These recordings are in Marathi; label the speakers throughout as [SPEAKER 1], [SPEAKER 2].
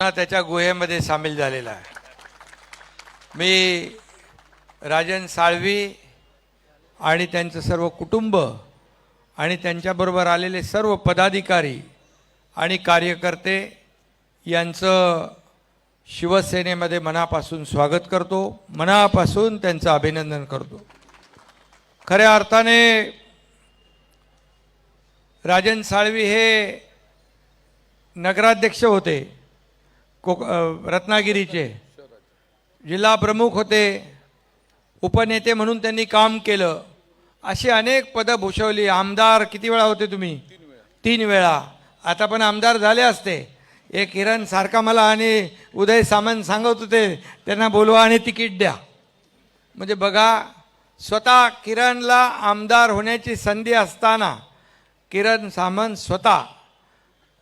[SPEAKER 1] त्याच्या गुहेमध्ये सामील झालेला आहे. मी राजन साळवी आणि त्यांचं सर्व कुटुंब आणि त्यांच्याबरोबर आलेले सर्व पदाधिकारी आणि कार्यकर्ते यांचं शिवसेनेमध्ये मनापासून स्वागत करतो. मनापासून त्यांचं अभिनंदन करतो. खऱ्या अर्थाने राजन साळवी हे नगराध्यक्ष होते. कोक रत्नागिरीचे. जिल्हा प्रमुख होते उपनेते म्हणून त्यांनी काम केलं. अशी अनेक पदं भूषवली. आमदार किती वेळा होते तुम्ही? तीन वेळा. आता पण आमदार झाले असते. एक किरण सारखा मला आणि उदय सामंत सांगत होते त्यांना बोलवा आणि तिकीट द्या. म्हणजे बघा स्वतः किरणला आमदार होण्याची संधी असताना किरण सामंत स्वतः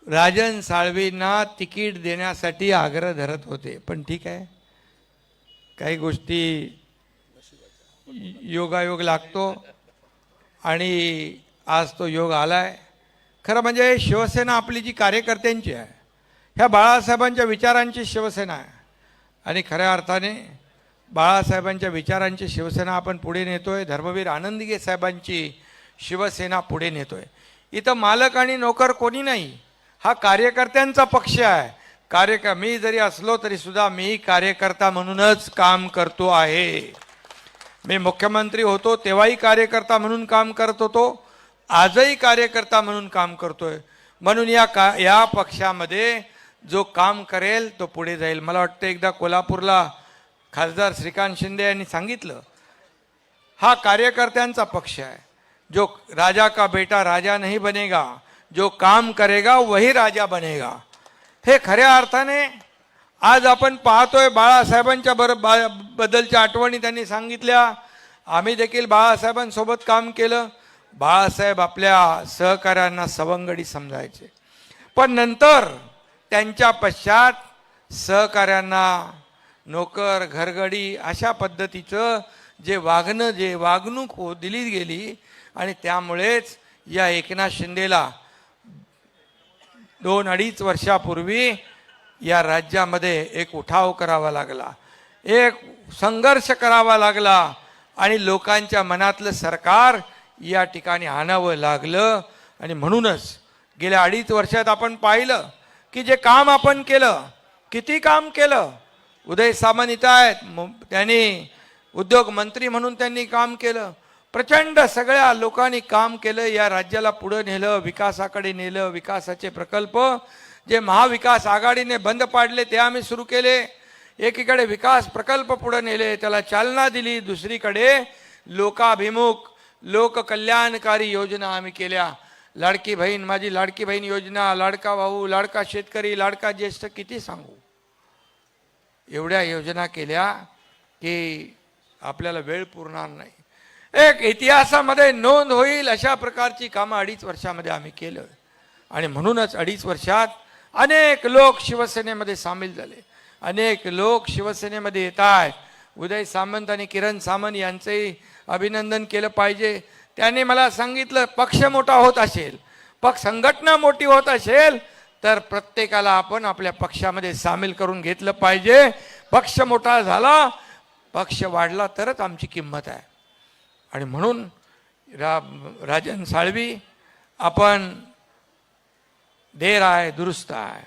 [SPEAKER 1] राजन साळवींना तिकीट देण्यासाठी आग्रह धरत होते पण ठीक आहे. काही गोष्टी योगायोग लागतो आणि आज तो योग आला आहे खरं म्हणजे शिवसेना आपली जी कार्यकर्त्यांची आहे ह्या बाळासाहेबांच्या विचारांची शिवसेना आहे. आणि खऱ्या अर्थाने बाळासाहेबांच्या विचारांची शिवसेना आपण पुढे नेतो आहे धर्मवीर आनंदगे साहेबांची शिवसेना पुढे नेतो आहे इथं मालक आणि नोकर कोणी नाही. हा कार्यकर्त्यांचा पक्ष आहे. कार्यक मी जरी असलो तरी सुद्धा मी कार्यकर्ता म्हणूनच काम करतो आहे. मी मुख्यमंत्री होतो तेव्हाही कार्यकर्ता म्हणून काम करत होतो आजही कार्यकर्ता म्हणून काम करतोय. म्हणून या का या पक्षामध्ये जो काम करेल तो पुढे जाईल. मला वाटतं एकदा कोल्हापूरला खासदार श्रीकांत शिंदे यांनी सांगितलं हा कार्यकर्त्यांचा पक्ष आहे. जो राजा का बेटा राजा नहीं बनेगा जो काम करेगा वही राजा बनेगा। हे खऱ्या अर्थाने आज आपण पाहतोय बाळासाहेबांच्या बर बा- बद्दलच्या आठवणी त्यांनी सांगितल्या. आम्ही देखील बाळासाहेबांसोबत काम केलं. बाळासाहेब आपल्या सहकाऱ्यांना सवंगडी समजायचे. पण नंतर त्यांच्या पश्चात सहकाऱ्यांना नोकर घरगडी अशा पद्धतीचं जे वागणं जे वागणूक हो दिली गेली आणि त्यामुळेच या एकनाथ शिंदेला दोन अडीच वर्षापूर्वी या राज्यामध्ये एक उठाव करावा लागला. एक संघर्ष करावा लागला आणि लोकांच्या मनातलं सरकार या ठिकाणी आणावं लागलं. आणि म्हणूनच गेल्या अडीच वर्षात आपण पाहिलं की जे काम आपण केलं किती काम केलं उदय सामंत आहेत. त्यांनी उद्योग मंत्री म्हणून त्यांनी काम केलं. प्रचंड सगळ्या लोकांनी काम केलं या राज्याला पुढं नेलं विकासाकडे नेलं विकासाचे प्रकल्प जे महाविकास आघाडीने बंद पाडले ते आम्ही सुरू केले. एकीकडे विकास प्रकल्प पुढे नेले त्याला चालना दिली दुसरीकडे लोकाभिमुख लोककल्याणकारी योजना आम्ही केल्या. लाडकी बहीण माझी लाडकी बहीण योजना लाडका भाऊ लाडका शेतकरी लाडका ज्येष्ठ किती सांगू? एवढ्या योजना केल्या की आपल्याला वेळ पुरणार नाही. एक इतिहासामध्ये नोंद होईल अशा प्रकारची कामं अडीच वर्षामध्ये आम्ही केलं. आणि म्हणूनच अडीच वर्षात अनेक लोक शिवसेनेमध्ये सामील झाले. अनेक लोक शिवसेनेमध्ये येत आहेत. उदय सामंत आणि किरण सामंत यांचंही अभिनंदन केलं पाहिजे. त्यांनी मला सांगितलं पक्ष मोठा होत असेल पक्ष संघटना मोठी होत असेल तर प्रत्येकाला आपण आपल्या पक्षामध्ये सामील करून घेतलं पाहिजे. पक्ष मोठा झाला पक्ष वाढला तरच आमची किंमत आहे. आणि म्हणून रा राजन साळवी आपण देर आहे दुरुस्त आहे.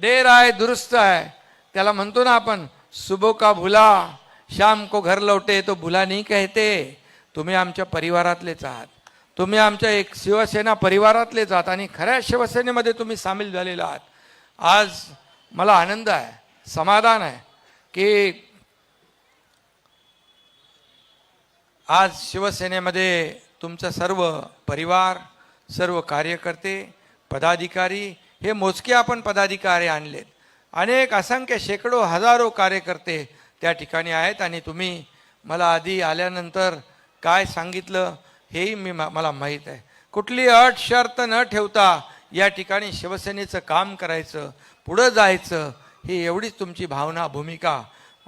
[SPEAKER 1] देर आहे दुरुस्त आहे. त्याला म्हणतो ना आपण सुबो का भुला शाम को घर लवटे तो भुला नाही कहते. तुम्ही आमच्या परिवारातलेच आहात. तुम्ही आमच्या एक शिवसेना परिवारातलेच आहात आणि खऱ्या शिवसेनेमध्ये तुम्ही सामील झालेला आहात. आज मला आनंद आहे समाधान आहे की आज शिवसेनेमध्ये तुमचं सर्व परिवार सर्व कार्यकर्ते पदाधिकारी हे मोजके आपण पदाधिकारी आणलेत. अनेक असंख्य शेकडो हजारो कार्यकर्ते त्या ठिकाणी आहेत आणि तुम्ही मला आधी आल्यानंतर काय सांगितलं हेही मी मा- मला माहीत आहे. कुठली अट शर्त न ठेवता या ठिकाणी शिवसेनेचं काम करायचं पुढं जायचं ही एवढीच तुमची भावना भूमिका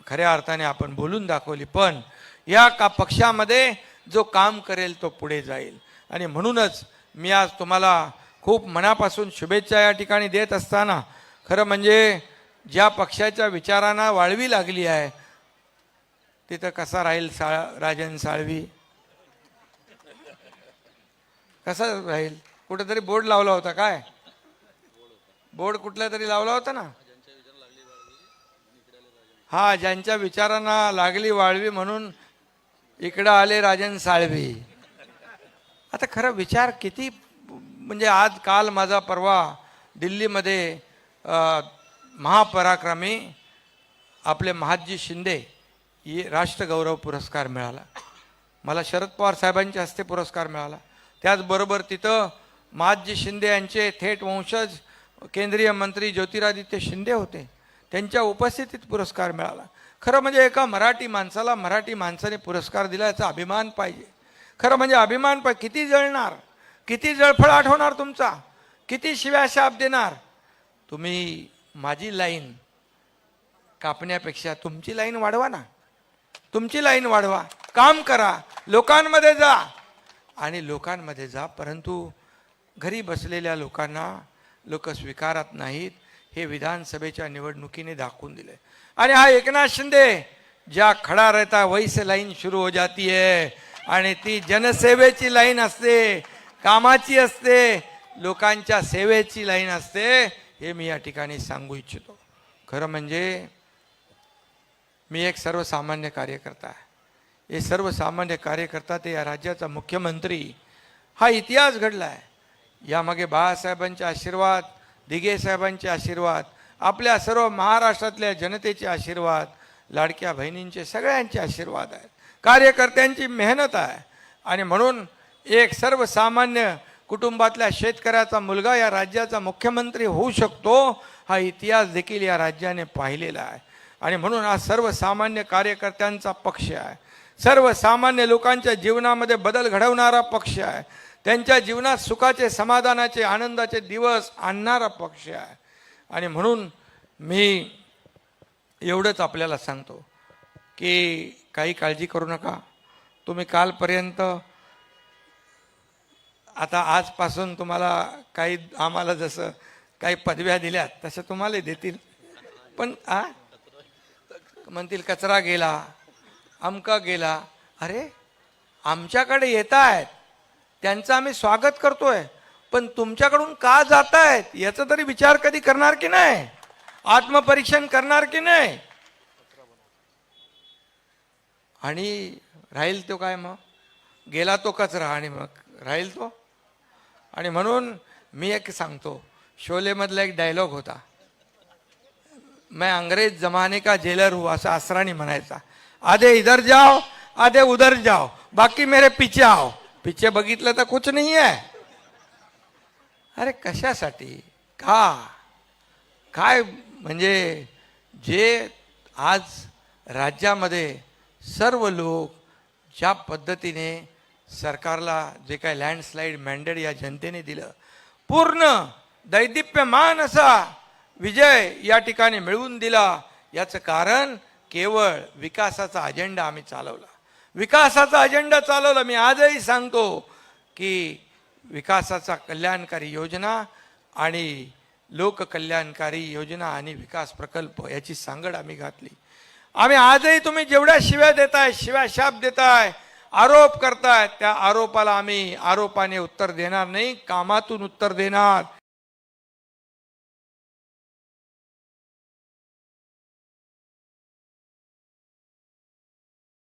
[SPEAKER 1] खऱ्या अर्थाने आपण बोलून दाखवली पण या का पक्षामध्ये जो काम करेल तो पुढे जाईल. आणि म्हणूनच मी आज तुम्हाला खूप मनापासून शुभेच्छा या ठिकाणी देत असताना खरं म्हणजे ज्या पक्षाच्या विचारांना वाळवी लागली आहे तिथं कसा राहील साळ राजन साळवी? कसा राहील? कुठेतरी बोर्ड लावला होता काय? बोर्ड कुठला तरी लावला होता ना? हा ज्यांच्या विचारांना लागली वाळवी म्हणून इकडं आले राजन साळवी. आता खरं विचार किती म्हणजे आज काल माझा परवा दिल्लीमध्ये महापराक्रमी आपले महादजी शिंदे ही राष्ट्रगौरव पुरस्कार मिळाला. मला शरद पवार साहेबांच्या हस्ते पुरस्कार मिळाला. त्याचबरोबर तिथं महादजी शिंदे यांचे थेट वंशज केंद्रीय मंत्री ज्योतिरादित्य शिंदे होते. त्यांच्या उपस्थितीत पुरस्कार मिळाला. खरं म्हणजे एका मराठी माणसाला मराठी माणसाने पुरस्कार दिला याचा अभिमान पाहिजे. खरं म्हणजे अभिमान पाहिजे. किती जळणार? किती जळफळ आठवणार तुमचा? किती शिव्या शाप देणार? तुम्ही माझी लाईन कापण्यापेक्षा तुमची लाईन वाढवा ना. तुमची लाईन वाढवा. काम करा. लोकांमध्ये जा. आणि लोकांमध्ये जा परंतु घरी बसलेल्या लोकांना लोक स्वीकारत नाहीत. हे विधानसभेच्या निवडणुकीने दाखवून दिले आणि हा एकनाथ शिंदे ज्या खडा रहता वैस लाईन सुरू हो जाती है आणि ती जनसेवेची लाईन असते कामाची असते लोकांच्या सेवेची लाईन असते हे मी या ठिकाणी सांगू इच्छितो. खरं म्हणजे मी एक सर्वसामान्य कार्यकर्ता आहे. हे सर्वसामान्य कार्यकर्ता ते या राज्याचा मुख्यमंत्री. हा इतिहास घडला आहे यामागे बाळासाहेबांचे आशीर्वाद दिघे साहेबांचे आशीर्वाद आपल्या सर्व महाराष्ट्रातल्या जनतेचे आशीर्वाद लाडक्या बहिणींचे सगळ्यांचे आशीर्वाद आहेत. कार्यकर्त्यांची मेहनत आहे. आणि म्हणून एक सर्वसामान्य कुटुंबातल्या शेतकऱ्याचा मुलगा या राज्याचा मुख्यमंत्री होऊ शकतो हा इतिहास देखील या राज्याने पाहिलेला आहे. आणि म्हणून हा सर्वसामान्य कार्यकर्त्यांचा पक्ष आहे. सर्वसामान्य लोकांच्या जीवनामध्ये बदल घडवणारा पक्ष आहे. त्यांच्या जीवनात सुखाचे समाधानाचे आनंदाचे दिवस आणणारा पक्ष आहे. आणि म्हणून मी एवढंच आपल्याला सांगतो की काही काळजी करू नका. तुम्ही कालपर्यंत आता आजपासून तुम्हाला काही आम्हाला जसं काही पदव्या दिल्यात तसं तुम्हाला देतील. पण आ? म्हणतील कचरा गेला. अमका गेला अरे आमच्याकडे येत आहेत त्यांचं आम्ही स्वागत करतोय. पण तुमच्याकडून का जात आहेत याचा तरी विचार कधी करणार की नाही? आत्मपरीक्षण करणार की नाही? आणि राहील तो काय मग? गेला तो कचरा आणि मग राहील तो? आणि म्हणून मी एक सांगतो शोलेमधला एक डायलॉग होता. मैं अंग्रेज जमाने का जेलर हूँ असं असराणी म्हणायचा. आधे इधर जाओ आधे उधर जाओ बाकी मेरे पीछे आओ। पीछे बघितलं तर कुछ नाही आहे अरे कशासाठी? का? काय म्हणजे जे आज राज्यामध्ये सर्व लोक ज्या पद्धतीने सरकारला जे काय लँडस्लाईड मॅन्डेट या जनतेने दिलं पूर्ण दैदिप्यमान असा विजय या ठिकाणी मिळवून दिला. याचं कारण केवळ विकासाचा अजेंडा आम्ही चालवला. विकासाचा अजेंडा चालवला. मी आजही सांगतो की विकासाचा कल्याणकारी योजना आणि लोककल्याणकारी योजना आणि विकास प्रकल्प याची सांगड आम्ही घातली. आम्ही आजही तुम्ही जेवढ्या शिव्या देताय शिव्या शाप देताय आरोप करताय त्या आरोपाला आम्ही आरोपाने उत्तर देणार नाही कामातून उत्तर देणार.